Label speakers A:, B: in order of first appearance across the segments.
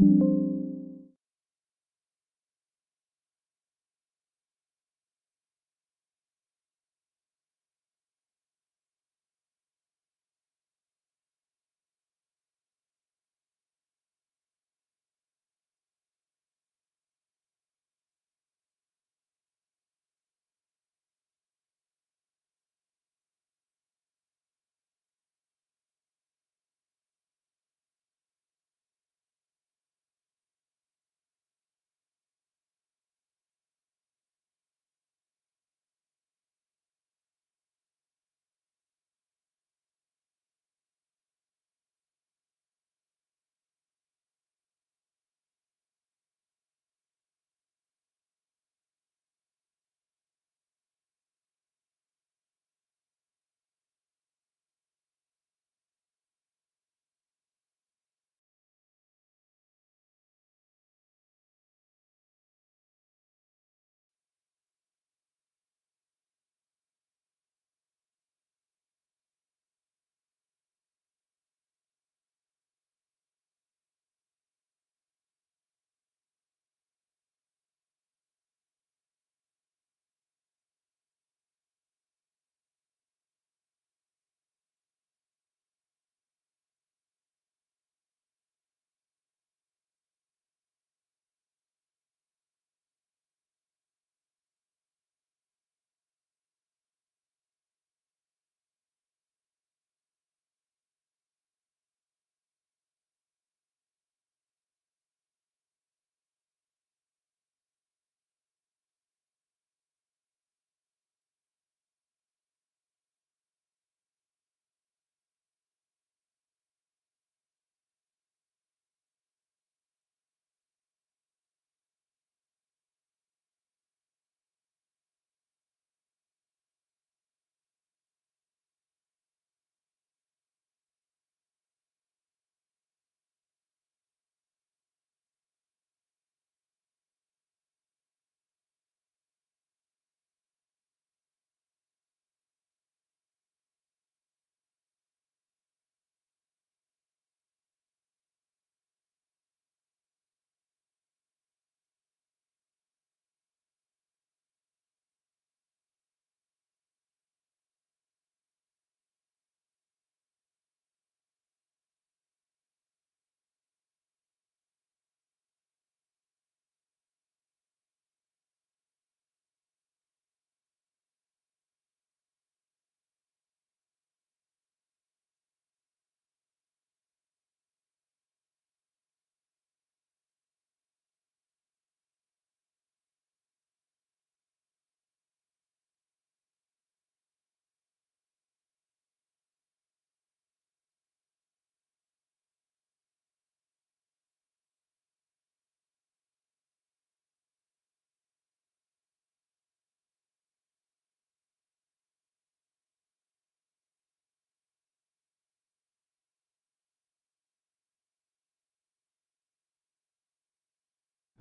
A: thank you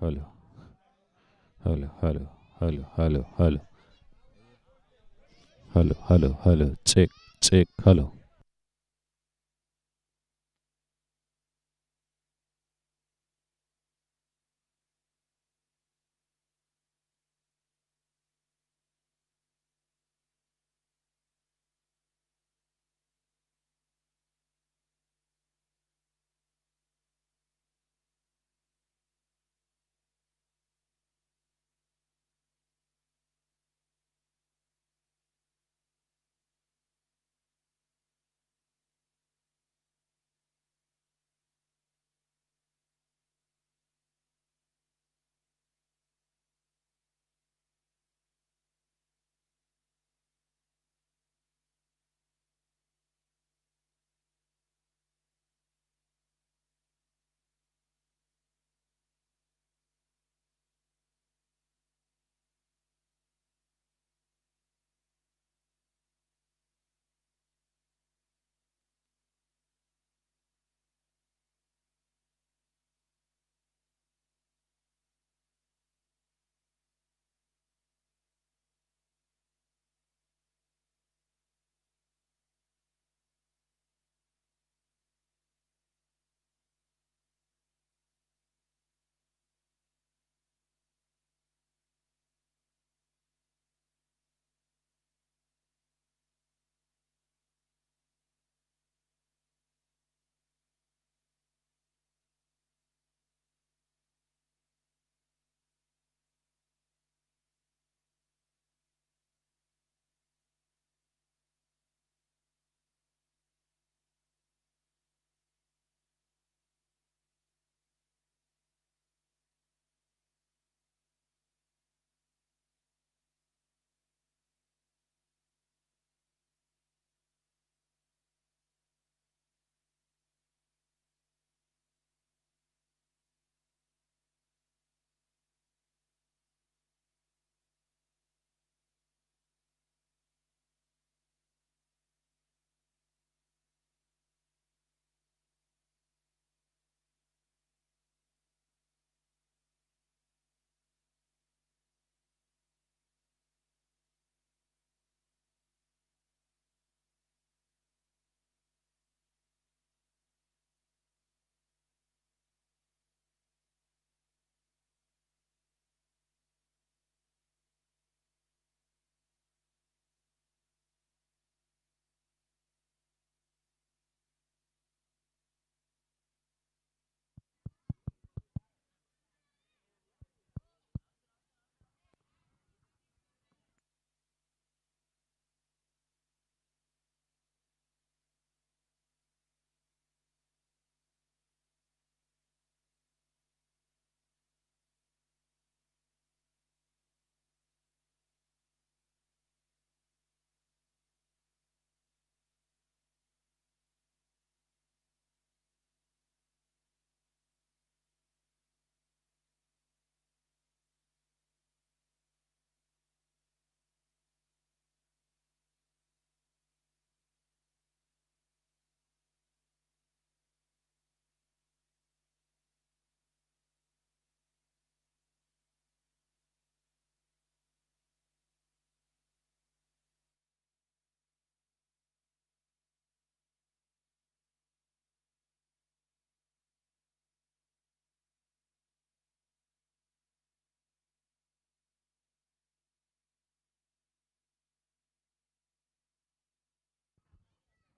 A: Hello. Hello, hello, hello, hello, hello. Hello, hello, hello. Check, check, hello.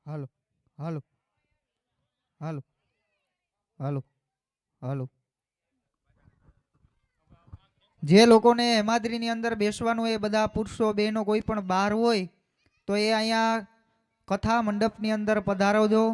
B: હાલો હાલો હાલો હાલો હાલો. જે લોકોને હેમાદ્રીની અંદર બેસવાનું એ બધા પુરુષો, બહેનો કોઈ પણ બહાર હોય, તો એ અહીંયા કથા મંડપની અંદર પધારવજો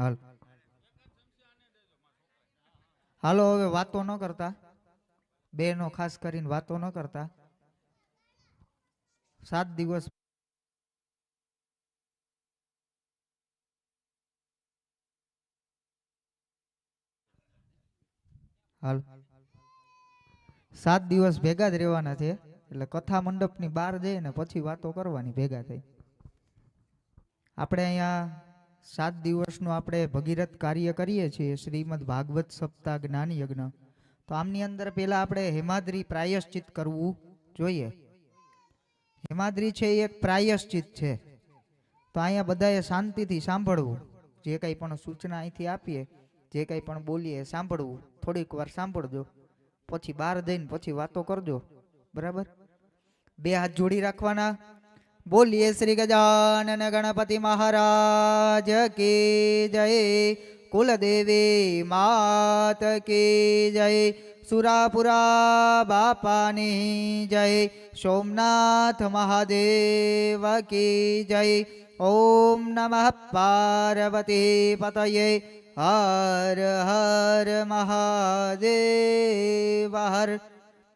B: હાલ. હવે વાતો ન કરતા. બેનો ખાસ કરીને વાતો ન કરતા. સાત દિવસ હાલ. સાત દિવસ ભેગા જ રહેવાના છે, એટલે કથા મંડપની બહાર જઈને પછી વાતો કરવાની ભેગા થઈ. આપણે અહીંયા સાત દિવસનું આપણે ભગીરથ કાર્ય કરીએ છીએ, શ્રીમદ ભાગવત સપ્તાહ જ્ઞાન યજ્ઞ. તો આમની અંદર પહેલા આપણે હેમાદ્રી પ્રાયશ્ચિત કરવું જોઈએ. હેમાદ્રી છે એ એક પ્રાયશ્ચિત છે. તો અહીંયા બધાએ શાંતિથી સાંભળવું. જે કંઈ પણ સૂચના અહીંથી આપીએ, જે કંઈ પણ બોલીએ સાંભળવું. થોડીક વાર સાંભળજો. પછી બહાર જઈને પછી વાતો કરજો. બરાબર? બે હાથ જોડી રાખવાના. બોલીએ શ્રી ગજાનન ગણપતિ મહારાજ કી જય, કુલદેવી માત કી જય, સુરાપુરા બાપાની જય, સોમનાથ મહાદેવ કી જય, ઓમ નમઃ પાર્વતી પતયે, હર હર મહાદેવ, હર.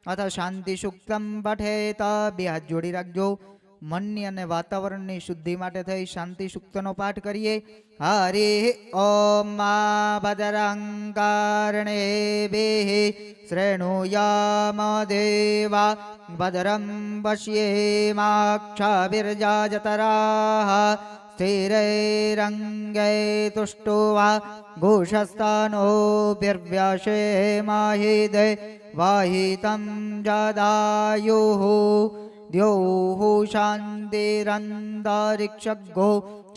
B: અથ શાંતિ સુક્તમ પઠેત, બે હાથ જોડી રાખજો. મનની અને વાતાવરણની શુદ્ધિ માટે થઈ શાંતિ સુક્તનો પાઠ કરીએ હરે ઓમ મા ભદરંકારણે બેહે શ્રેણુયામ દેવા ભદ્રમ પશ્યેમાક્ષાવિર્જાજતરાः स्थिरैरङ्गै तुष्टुवा घोषस्थानोऽभिर्व्याशे माहिदे वाहितं जदायुः द्योः शान्तिरन्तरिक्षगो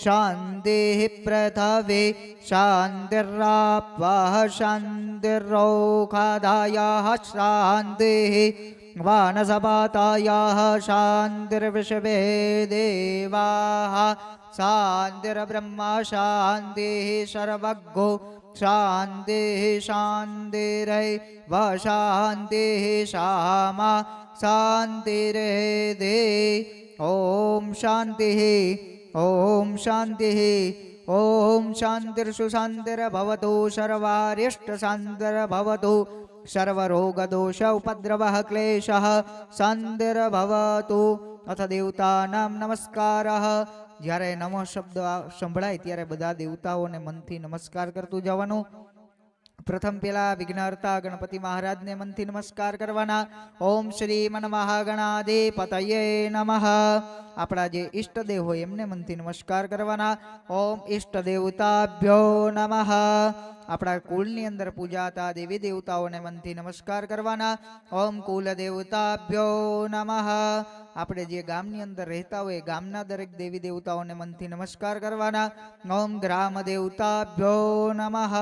B: शान्तिः पृथवे शान्तिरापः शान्तिरोखादायाः शान्तिः वानसपातायाः शान्तिर्विश्वे देवाः शान्तिर्ब्रह्मा शान्तिः सर्वज्ञो शान्तिः शान्तिरै वा शान्तिः शामा शान्तिरेदे ॐ शान्तिः ॐ शान्तिः ॐ शान्तिर्षु शान्तिर्भवतु सर्वारिष्टशान्तिर्भवतु सर्वरोगदोष उपद्रवः क्लेशः शान्तिर्भवतु અથ દેવતાનામ નમસ્કારઃ. જ્યારે નમો શબ્દ સંભળાય ત્યારે બધા દેવતાઓને મનથી નમસ્કાર કરતું જવાનું. પ્રથમ પેલા વિઘ્નહર્તા ગણપતિ મહારાજને મનથી નમસ્કાર કરવાના. ઓમ શ્રી મન મહાગણાધિપતયે નમઃ. આપણા જે ઈષ્ટદેવ હોય એમને મનથી નમસ્કાર કરવાના. ઓમ ઈષ્ટ દેવતાભ્યો નમઃ. આપણા કુલની અંદર પૂજાતા દેવી દેવતાઓને મનથી નમસ્કાર કરવાના. ઓમ કુલ દેવતાભ્યો નમઃ. આપણે જે ગામની અંદર રહેતા હોય ગામના દરેક દેવી દેવતાઓને મનથી નમસ્કાર કરવાના. ઓમ ગ્રામ દેવતાભ્યો નમઃ.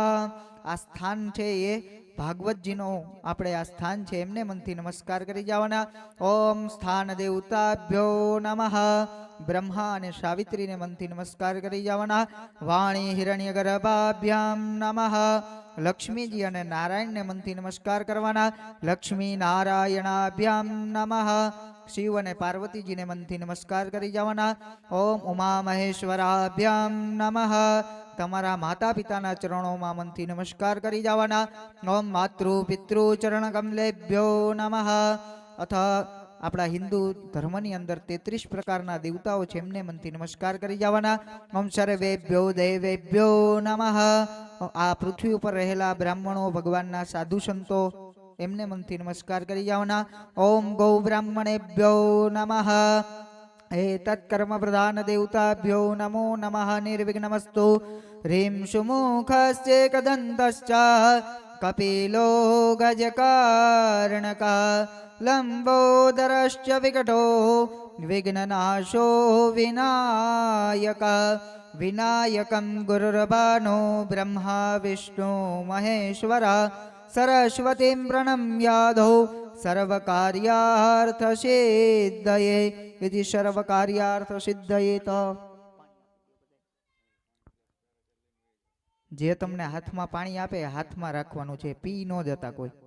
B: આ સ્થાન છે એ ભાગવતજીનો આપણે આ સ્થાન છે, એમને મનથી નમસ્કાર કરી જવાના. ઓમ સ્થાન દેવતાભ્યો નમઃ. બ્રહ્મા અને સાવિત્રીને મનથી નમસ્કાર કરી જવાના. વાણી હિરણ્ય ગર્ભાભ્યામ નમઃ. લક્ષ્મીજી અને નારાયણને મનથી નમસ્કાર કરવાના. લક્ષ્મી નારાયણાભ્યામ નમઃ. શિવ અને પાર્વતીજીને મનથી નમસ્કાર કરી જવાના. ઓમ ઉમા મહેશ્વરાભ્યામ નમઃ. તમારા માતા પિતાના ચરણોમાં મનથી નમસ્કાર કરી જવાના. ઓમ માતૃ પિતૃ ચરણ કમલેભ્યો નમઃ. અથ આપણા હિન્દુ ધર્મની અંદર તેત્રીસ પ્રકારના દેવતાઓ છે એમને મનથી નમસ્કાર કરી જવાના. ઓમ સર્વેભ્યો દેવેભ્યો નમઃ. આ પૃથ્વી ઉપર રહેલા બ્રાહ્મણો, ભગવાનના સાધુ સંતો એમને મનથી નમસ્કાર કરી જવાના. ઓમ ગૌ બ્રાહ્મણેભ્યો નમઃ. एतत्कर्मप्रधानदेवताभ्यो नमो नमः निर्विघ्नमस्तु। ह्रीं ह्रींशुमुखस्येकदन्तश्च कपिलो गजकारणकः लम्बोदरश्च विकटो विघ्ननाशो विनायक। विनायकं गुरुरबानो ब्रह्मा विष्णु महेश्वर सरस्वतीं प्रणम्याधौ સરસ્વતીં સિદ્ધયે વિધિ સર્વકાર્યાર્થ સિદ્ધયે તો જે તમને હાથમાં પાણી આપે, હાથમાં રાખવાનું છે, પી ન જતા કોઈ.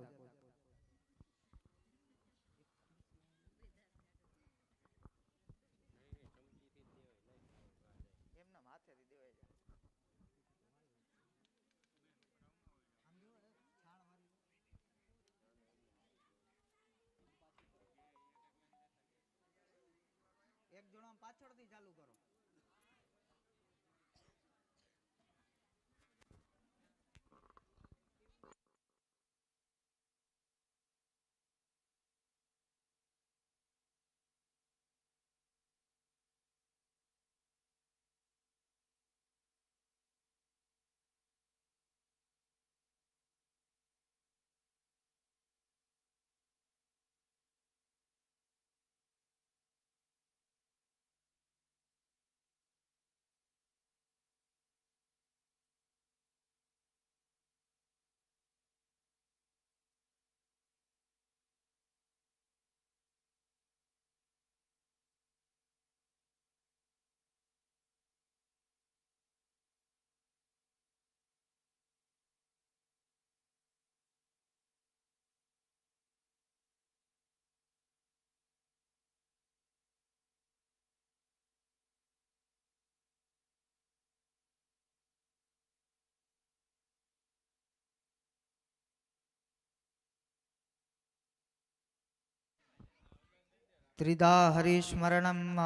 B: ત્રિધા હરિસ્મરણમ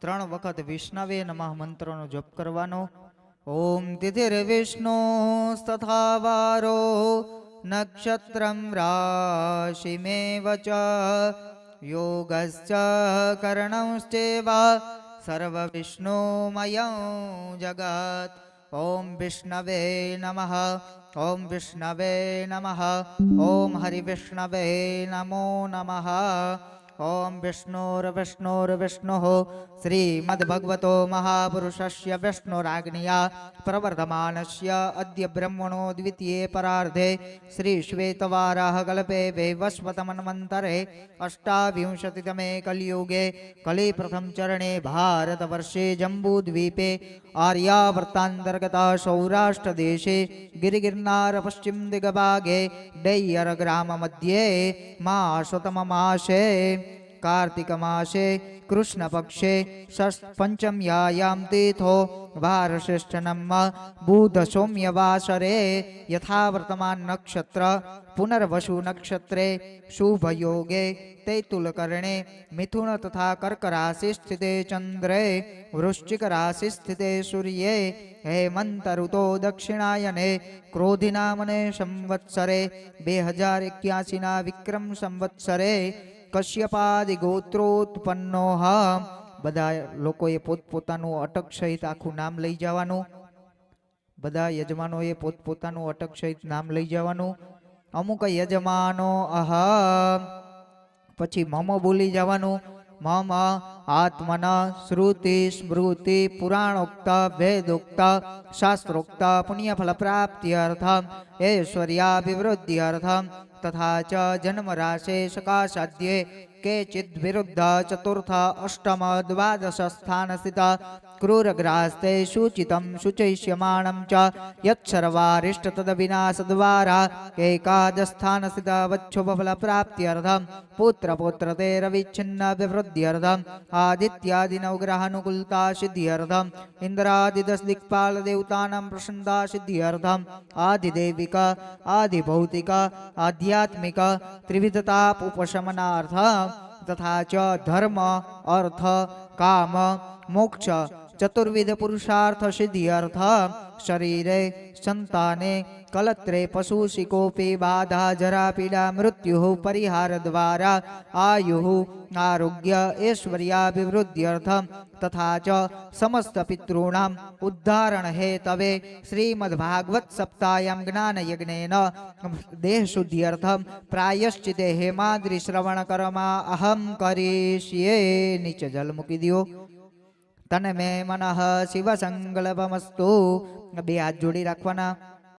B: ત્રણ વખત વિષ્ણવે નમઃ મંત્રનો જપ કરવાનો. ઓમ તિથિર વિષ્ણુ તથા વારો નક્ષત્રમ રાશિમેવ ચ, યોગશ્ચ કર્ણશ્ચેવા, સર્વવિષ્ણુમયં જગત. ઓમ વિષ્ણવે નમઃ, ઓમ વિષ્ણવે નમઃ, ઓમ હરિવિષ્ણવે નમો નમઃ. ॐ विष्णोर्विष्णोर्विष्णुः श्रीमद्भगवतो महापुरुषस्य विष्णुराज्ञया प्रवर्धमानस्य अद्य ब्रह्मणो द्वितीये परार्धे श्रीश्वेतवाराहकल्पे वैवस्वतमन्वन्तरे अष्टाविंशतितमे कलियुगे कलिप्रथमचरणे भारतवर्षे जम्बूद्वीपे आर्यावर्तान्तर्गतः सौराष्ट्रदेशे गिरिगिर्नारपश्चिमदिगभागे डैयरग्राममध्ये मासतममासे ગિરિગિરનાર कृष्णपक्षे દિગભાગે ડૈયર ગ્રામ મધ્યે માસતમમાસે કાર્તિક માસે કૃષ્ણ પક્ષે मिथुन પંચમ્યાયામ તીથો चन्द्रे બુધ સૌમ્ય વાસરે યથા વર્તમાન નક્ષત્ર પુનર્વસુ નક્ષત્રે શુભ યોગે તૈતુલ કશ્યપાદિ ગોત્રોત્પન્નો બધા લોકોએ પોતપોતાનું અટક સહિત આખું નામ લઈ જવાનું. બધા યજમાનોએ પોતપોતાનું અટક સહિત નામ લઈ જવાનું. અમુક યજમાનો અહ પછી મમ બોલી જવાનું. મમ આત્મન શ્રુતિ સ્મૃતિ પુરાણોક્ત વેદોક્ત શાસ્ત્રોક્ત પુણ્યફલ પ્રાપ્ત્યર્થમ ઐશ્વર્યાભિવૃદ્ધ્યર્થમ તથા ચ જન્મ રાશે સકાશાદ્યે કેચિદ વિરુદ્ધ ચતુર્થ અષ્ટમ દ્વાદશ સ્થાન સ્થિત ક્રૂરગ્રાસ્તે સૂચિતમ સૂચયિષ્યમાણમ ચ યત્સર્વારિષ્ટ તદ વિનાશદ્વારા એકાદસ્થાન સ્થિત વચ્છુબફલ પ્રાપ્ત્યર્થમ પુત્ર પુત્ર તે રવિચ્છિન્ન વિવૃદ્ધ્યર્થમ આદિત્યાદિ નવગ્રહાનુકૂલતા સિદ્ધ્યર્થમ च દિક્પાલ દેવતાનાં પ્રસન્નતા સિદ્ધ્યર્થમ ચતુર્વિધ પુરુષાર્થ સિદ્ધિર્થ શરીરે સંતાને કલત્રે પશુ શિકોપી બાધા જરા પીડા મૃત્યુ પરિહાર દ્વારા આયુ આરોગ્ય ઐશ્વર્યાભિવૃદ્ધ્યર્થમ તથા ચ સમસ્ત પિતॄણામ ઉદ્ધારણ હેતવે શ્રીમદ્ભાગવત સપ્તાયમ જ્ઞાન યજ્ઞેન દેહ શુદ્ધ્યર્થમ પ્રાયશ્ચિતે હેમાદ્રી શ્રવણ કર્મા અહમ કરીષ્યે નીચે જલ મૂકી દ્યો તન મે મનઃ શિવ સંકલ્પમસ્તુ. બે હાથ જોડી રાખવાના.